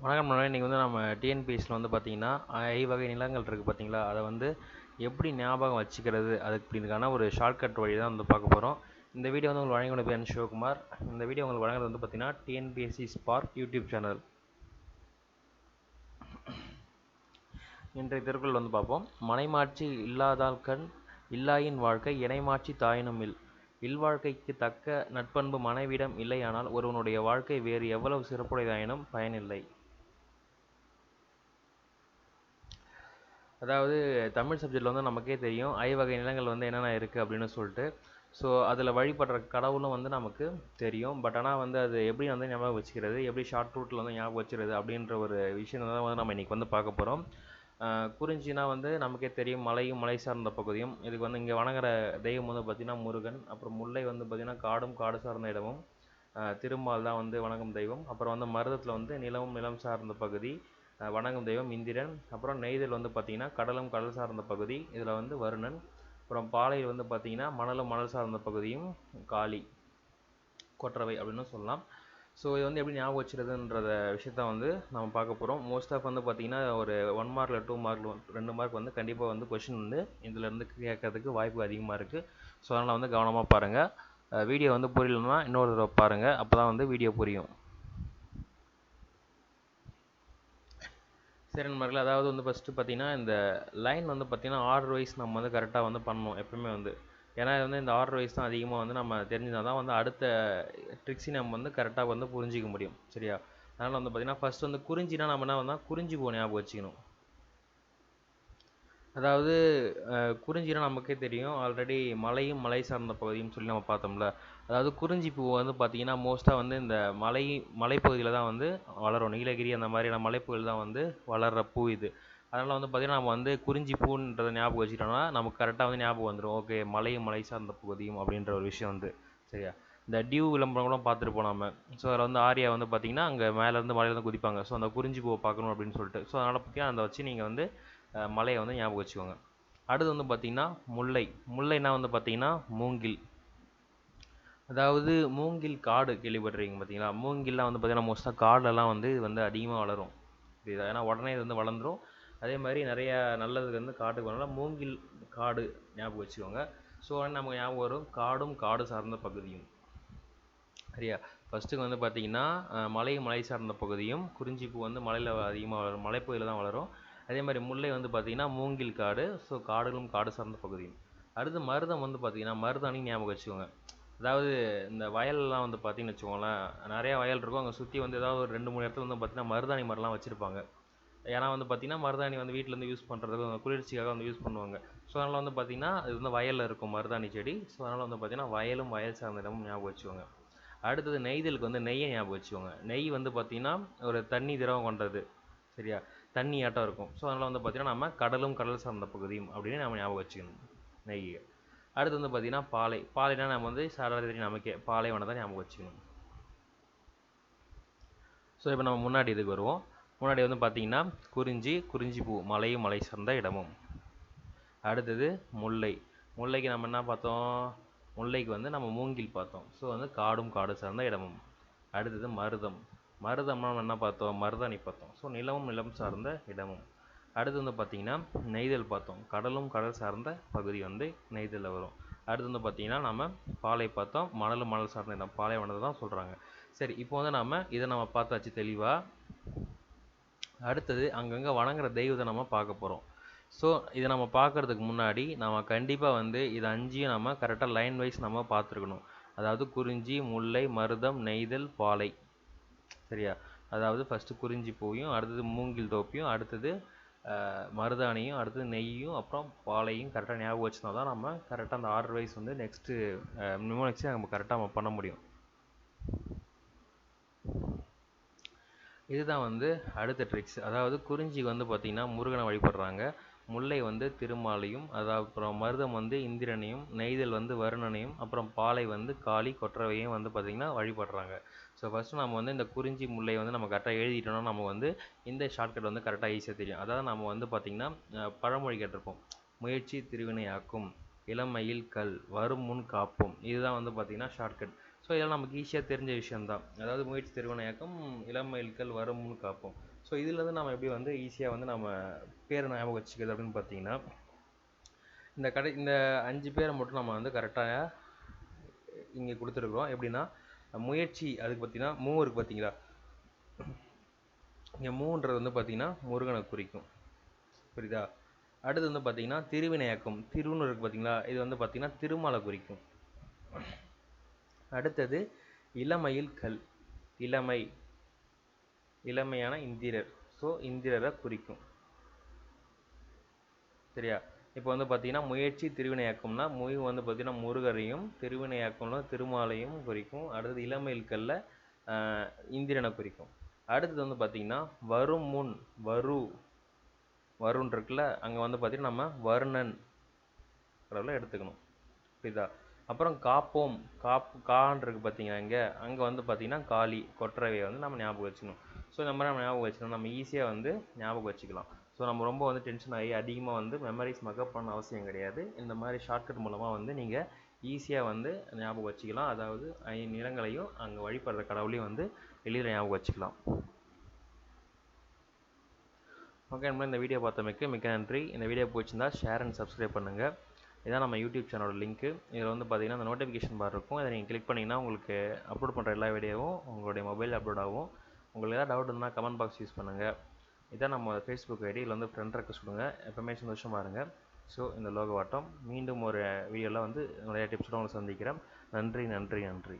வணக்கம் நண்பர்களே இன்றைக்கி வந்து நம்ம டிஎன்பிஎஸ்சியில் வந்து பார்த்தீங்கன்னா ஐவகை நிலங்கள் இருக்குது பார்த்தீங்களா அதை வந்து எப்படி ஞாபகம் வச்சுக்கிறது? அதுக்கு அப்படின்றதுக்கான ஒரு ஷார்ட்கட் வழி தான் வந்து பார்க்க போகிறோம் இந்த வீடியோ வந்து உங்களுக்கு வழங்கிய பேர் சிவகுமார். இந்த வீடியோ உங்களுக்கு வழங்குறது வந்து பார்த்தீங்கன்னா டிஎன்பிஎஸ்சி ஸ்பார்க் யூடியூப் சேனல் இன்றைய திருக்குறள் வந்து பார்ப்போம். மனைமாட்சி இல்லாதால் கண் இல்லாயின் வாழ்க்கை இணைமாட்சி தாயினும் இல். இல்வாழ்க்கைக்கு தக்க நட்பண்பு மனைவிடம் இல்லையானால் ஒருவனுடைய வாழ்க்கை வேறு எவ்வளவு சிறப்புடையதாயினும் பயனில்லை. அதாவது தமிழ் சப்ஜெக்டில் வந்து நமக்கே தெரியும். ஐவகை நிலங்கள் வந்து என்னென்ன இருக்குது அப்படின்னு சொல்லிட்டு. ஸோ அதில் வழிபடுற கடவுளும் வந்து நமக்கு தெரியும். பட் ஆனால் வந்து அது எப்படி வந்து ஞாபகம் வச்சுக்கிறது? எப்படி ஷார்ட் ரூட்டில் வந்து ஞாபகம் வச்சுக்கிறது? அப்படின்ற ஒரு விஷயம் தான் வந்து நம்ம இன்றைக்கி வந்து பார்க்க போகிறோம் குறிஞ்சினா வந்து நமக்கே தெரியும். மலையும் மலை சார்ந்த பகுதியும். இதுக்கு வந்து இங்கே வணங்குற தெய்வம் வந்து பார்த்திங்கன்னா முருகன். அப்புறம் முல்லை வந்து பார்த்திங்கன்னா காடும் காடு சார்ந்த இடமும். திருமால் தான் வந்து வணங்கும் தெய்வம். அப்புறம் வந்து மருதத்தில் வந்து நிலமும் நிலம் சார்ந்த பகுதி. வணங்கும் தெய்வம் இந்திரன். அப்புறம் நெய்தல் வந்து பார்த்திங்கன்னா கடலும் கடல் சார்ந்த பகுதி. இதில் வந்து வருணன். அப்புறம் பாலையில் வந்து பார்த்திங்கன்னா மணலும் மணல் சார்ந்த பகுதியும் காளி கொற்றவை அப்படின்னு சொல்லலாம். ஸோ இது வந்து எப்படி ஞாபகம் வச்சுருதுன்றத விஷயத்த வந்து நம்ம பார்க்க போகிறோம் மோஸ்ட் ஆஃப் வந்து பார்த்திங்கன்னா ஒரு ஒன் மார்க்கில் டூ மார்க்கில் ரெண்டு மார்க் வந்து கண்டிப்பாக வந்து கொஷின் வந்து இதிலேருந்து கேட்கறதுக்கு வாய்ப்பு அதிகமாக இருக்குது ஸோ அதனால் வந்து கவனமாக பாருங்கள் வீடியோ வந்து புரியலன்னா இன்னொரு தடவை பாருங்கள் அப்போ தான் வந்து வீடியோ புரியும். சரி நண்பர்கள் அதாவது வந்து ஃபஸ்ட்டு பார்த்தீங்கன்னா இந்த லைன் வந்து பார்த்திங்கன்னா ஆர்டர் வைஸ் நம்ம வந்து கரெக்டாக வந்து பண்ணணும் எப்பவுமே வந்து. ஏன்னா இது வந்து இந்த ஆர்டர் வைஸ் தான் அதிகமாக வந்து நம்ம தெரிஞ்சால் தான் வந்து அடுத்த ட்ரிக்ஸி நம்ம வந்து கரெக்டாக வந்து புரிஞ்சிக்க முடியும். சரியா? அதனால் வந்து பார்த்திங்கன்னா ஃபஸ்ட் வந்து குறிஞ்சினா நம்ம என்ன வந்தால் குறிஞ்சி போக ஞாபகம் வச்சுக்கணும். அதாவது குறிஞ்சினா நமக்கே தெரியும். ஆல்ரெடி மலையும் மலை சார்ந்த பகுதியும் சொல்லி நம்ம பார்த்தோம்ல. அதாவது குறிஞ்சி பூ வந்து பார்த்திங்கன்னா மோஸ்ட்டாக வந்து இந்த மலை மலைப்பகுதியில் தான் வந்து வளரும். நீலகிரி அந்த மாதிரியான மலைப்பகுதியில் தான் வந்து வளர்கிற பூ இது. அதனால் வந்து பார்த்திங்கன்னா நம்ம வந்து குறிஞ்சி பூன்றதை ஞாபகம் வச்சுட்டோம்னா நமக்கு கரெக்டாக வந்து ஞாபகம் வந்துடும் ஓகே மலையும் மலை சார்ந்த பகுதியும் அப்படின்ற ஒரு விஷயம் வந்து. சரியா? இந்த டியூ விளம்பரம் கூட பார்த்துருப்போம் நம்ம. ஸோ அதில் வந்து ஆரியா வந்து பார்த்திங்கன்னா அங்கே மேலேருந்து மலையிலேருந்து குதிப்பாங்க. ஸோ அந்த குறிஞ்சி பூவை பார்க்கணும் அப்படின்னு சொல்லிட்டு. ஸோ அதனால் பார்த்திங்கன்னா அதை வச்சு நீங்கள் வந்து மலையை வந்து ஞாபகம் வச்சுக்கோங்க. அடுத்து வந்து பார்த்திங்கன்னா முல்லை. முல்லைனா வந்து பார்த்திங்கன்னா மூங்கில். அதாவது மூங்கில் காடு கேள்விப்பட்டிருக்கீங்க பார்த்தீங்களா மூங்கில்லாம் வந்து பார்த்திங்கன்னா மோஸ்ட்டாக காடெல்லாம் வந்து இது வந்து அதிகமாக வளரும். இது ஏன்னா உடனே இது வந்து வளர்ந்துடும் அதே மாதிரி நிறைய நல்லதுக்கு வந்து காட்டுக்கு வரனால மூங்கில் காடு ஞாபகம் வச்சுக்கோங்க. ஸோ நமக்கு ஞாபகம் வரும் காடும் காடு சார்ந்த பகுதியும். சரியா? ஃபஸ்ட்டுக்கு வந்து பார்த்திங்கன்னா மலை மலை சார்ந்த பகுதியும் குறிஞ்சிப்பூ வந்து மலையில் அதிகமாக வளரும். மலைப்பகுதியில் தான் வளரும். அதே மாதிரி முல்லை வந்து பார்த்திங்கன்னா மூங்கில் காடு ஸோ காடுகளும் காடு சார்ந்த பகுதியும். அடுத்து மருதம் வந்து பார்த்திங்கன்னா மருதாணி ஞாபகம் வச்சுக்கோங்க. அதாவது இந்த வயல்லாம் வந்து பார்த்திங்கன்னு வச்சுக்கோங்களேன் நிறையா வயல் இருக்கும். அங்கே சுற்றி வந்து ஏதாவது ஒரு ரெண்டு மூணு இடத்துல வந்து பார்த்திங்கன்னா மருதாணி மரம்லாம் வச்சுருப்பாங்க. ஏன்னா வந்து பார்த்திங்கன்னா மருதாணி வந்து வீட்டிலேருந்து யூஸ் பண்ணுறதுக்கு குளிர்ச்சிக்காக வந்து யூஸ் பண்ணுவாங்க. ஸோ அதனால் வந்து பார்த்திங்கன்னா இது வந்து வயலில் இருக்கும் மருதாணி செடி. ஸோ அதனால் வந்து பார்த்திங்கன்னா வயலும் வயல் சார்ந்த இடமும் ஞாபகம் வச்சுக்கோங்க. அடுத்தது நெய்தலுக்கு வந்து நெய்யை ஞாபகம் வச்சுக்கோங்க. நெய் வந்து பார்த்திங்கன்னா ஒரு தண்ணி திரவம் கொண்டது. சரியா? தண்ணி ஆட்டம் இருக்கும். ஸோ அதனால் வந்து பார்த்திங்கன்னா நம்ம கடலும் கடல் சார்ந்த பகுதியும் அப்படின்னு நம்ம ஞாபகம் வச்சுக்கணும். நெய்யை அடுத்து வந்து பார்த்திங்கன்னா பாலை. பாலைனா நம்ம வந்து சாதாரண தெரியும் நமக்கே பாலைவனம் தான் ஞாபகம் வச்சுக்கணும். ஸோ இப்போ நம்ம முன்னாடி இதுக்கு வருவோம். முன்னாடி வந்து பார்த்திங்கன்னா குறிஞ்சி குறிஞ்சி பூ மலையும் மலை சார்ந்த இடமும். அடுத்தது முல்லை. முல்லைக்கு நம்ம என்ன பார்த்தோம்? முல்லைக்கு வந்து நம்ம மூங்கில் பார்த்தோம். ஸோ வந்து காடும் காடு சார்ந்த இடமும். அடுத்தது மருதம். மருதம்னா நம்ம என்ன பார்த்தோம்? மருதாணி பார்த்தோம். ஸோ நிலமும் நிலம் சார்ந்த இடமும். அடுத்து வந்து பார்த்திங்கன்னா நெய்தல் பார்த்தோம். கடலும் கடல் சார்ந்த பகுதி வந்து நெய்தலில் வரும். அடுத்து வந்து பார்த்திங்கன்னா நம்ம பாலை பார்த்தோம். மணலும் மணல் சார்ந்த இடம். பாலைவனத்தை தான் சொல்கிறாங்க சரி இப்போ வந்து நம்ம இதை நம்ம பார்த்தாச்சு தெளிவாக அடுத்தது அங்கங்கே வணங்குற தெய்வத்தை நம்ம பார்க்க போகிறோம் ஸோ இதை நம்ம பார்க்குறதுக்கு முன்னாடி நம்ம கண்டிப்பாக வந்து இது அஞ்சையும் நம்ம கரெக்டாக லைன் வைஸ் நம்ம பார்த்துருக்கணும். அதாவது குறிஞ்சி முல்லை மருதம் நெய்தல் பாலை. சரியா? அதாவது ஃபஸ்ட்டு குறிஞ்சி பூவையும் அடுத்தது மூங்கில் தோப்பியும் அடுத்தது மருதாணியும் அடுத்தது நெய்யும் அப்புறம் பாலையும் கரெக்டாக ஞாபகம் வச்சுனா தான் நம்ம கரெக்டாக அந்த ஆர்டர் வைஸ் வந்து நெக்ஸ்ட்டு மினிமம் நம்ம கரெக்டாக நம்ம பண்ண முடியும். இதுதான் வந்து அடுத்த ட்ரிக்ஸ் அதாவது குறிஞ்சி வந்து பார்த்திங்கன்னா முருகனை வழிபடுறாங்க. முல்லை வந்து திருமாலையும் அதாவது அப்புறம் மருதம் வந்து இந்திரனையும் நெய்தல் வந்து வருணனையும் அப்புறம் பாலை வந்து காளி கொற்றவையும் வந்து பார்த்திங்கன்னா வழிபடுறாங்க. ஸோ ஃபஸ்ட்டு நம்ம வந்து இந்த குறிஞ்சி முல்லை வந்து நம்ம கரெக்டாக எழுதிட்டோம்னா நம்ம வந்து இந்த ஷார்ட்கட் வந்து கரெக்டாக ஈஸியாக தெரியும். அதாவது நம்ம வந்து பார்த்திங்கன்னா பழமொழி கேட்டிருப்போம். முயற்சி திருவினையாக்கும் இளமையில் கல் வரும் முன் காப்போம். இதுதான் வந்து பார்த்திங்கன்னா ஷார்ட்கட் ஸோ இதெல்லாம் நமக்கு ஈஸியாக தெரிஞ்ச விஷயம்தான். அதாவது முயற்சி திருவினையாக்கம் இளமயில்கள் முன் காப்போம். ஸோ இதுலேருந்து நம்ம எப்படி வந்து ஈஸியாக வந்து நம்ம பேரை ஞாபகம் வச்சுக்கிறது அப்படின்னு பார்த்தீங்கன்னா இந்த கடை இந்த அஞ்சு பேரை மட்டும் நம்ம வந்து கரெக்டாக இங்கே கொடுத்துருக்குறோம். எப்படின்னா முயற்சி அதுக்கு பார்த்தீங்கன்னா மூ இருக்கு பார்த்தீங்களா இங்கே மூன்றது வந்து பார்த்தீங்கன்னா முருகனை குறிக்கும். புரியுதா? அடுத்து வந்து பார்த்தீங்கன்னா திருவினையாக்கம் திருன்னு இருக்கு பார்த்தீங்களா இது வந்து பார்த்தீங்கன்னா திருமலை குறிக்கும். அடுத்தது இளமையில் கல் இளமை இளமையான இந்திரர். ஸோ இந்திரரை குறிக்கும். சரியா? இப்போ வந்து பார்த்தீங்கன்னா முயற்சி திருவினையாக்கம்னா முய் வந்து பார்த்தீங்கன்னா முருகரையும் திருவினையாக்கம்னா திருமாலையும் குறிக்கும். அடுத்தது இளமையில் கல்ல இந்திரனை குறிக்கும். அடுத்தது வந்து பார்த்தீங்கன்னா வரும் முன் வரு வருன் இருக்குல்ல அங்கே வந்து பார்த்தீங்கன்னா நம்ம வருணன் கடவுளை எடுத்துக்கணும். புரியுதா? அப்புறம் காப்போம் காப் கான் இருக்கு பார்த்தீங்கன்னா இங்கே? அங்கே வந்து பார்த்தீங்கன்னா காளி கொற்றவையை வந்து நம்ம ஞாபகம் வச்சுக்கணும். ஸோ இந்த மாதிரி நம்ம ஞாபகம் வச்சுக்கணும் நம்ம ஈஸியாக வந்து ஞாபகம் வச்சுக்கலாம். ஸோ நம்ம ரொம்ப வந்து டென்ஷன் ஆகி அதிகமாக வந்து மெமரிஸ் மக்கப் பண்ண அவசியம் கிடையாது. இந்த மாதிரி ஷார்ட்கட் மூலமாக வந்து நீங்கள் ஈஸியாக வந்து ஞாபகம் வச்சுக்கலாம். அதாவது ஐந்து நிலங்களையும் அங்கே வழிபடுற கடவுளையும் வந்து எளிதில் ஞாபகம் வச்சுக்கலாம். ஓகே நம்ம இந்த வீடியோ பார்த்தமைக்கு மிக்க நன்றி. இந்த வீடியோ பிடிச்சிருந்தா ஷேர் அண்ட் சப்ஸ்கிரைப் பண்ணுங்கள் இதான் நம்ம யூடியூப் சேனலோட லிங்க்கு இதில் வந்து பார்த்தீங்கன்னா அந்த நோட்டிஃபிகேஷன் பார் இருக்கும். இதை நீங்கள் கிளிக் பண்ணிங்கன்னா உங்களுக்கு அப்லோட் பண்ணுற எல்லா வீடியோவும் உங்களுடைய மொபைல் அப்லோட் ஆகும். உங்களுக்கு ஏதாவது டவுட் இருந்தால் கமெண்ட் பாக்ஸ் யூஸ் பண்ணுங்கள் இதான் நம்ம ஃபேஸ்புக் ஐடி இதில் வந்து ஃப்ரெண்ட் ரெக்வஸ்ட் கொடுங்க. எப்பவுமே சந்தோஷமாக இருங்க. ஸோ இந்த லோகவாட்டம். மீண்டும் ஒரு வீடியோவில் வந்து நிறைய டிப்ஸோட உங்களை சந்திக்கிறேன். நன்றி நன்றி நன்றி.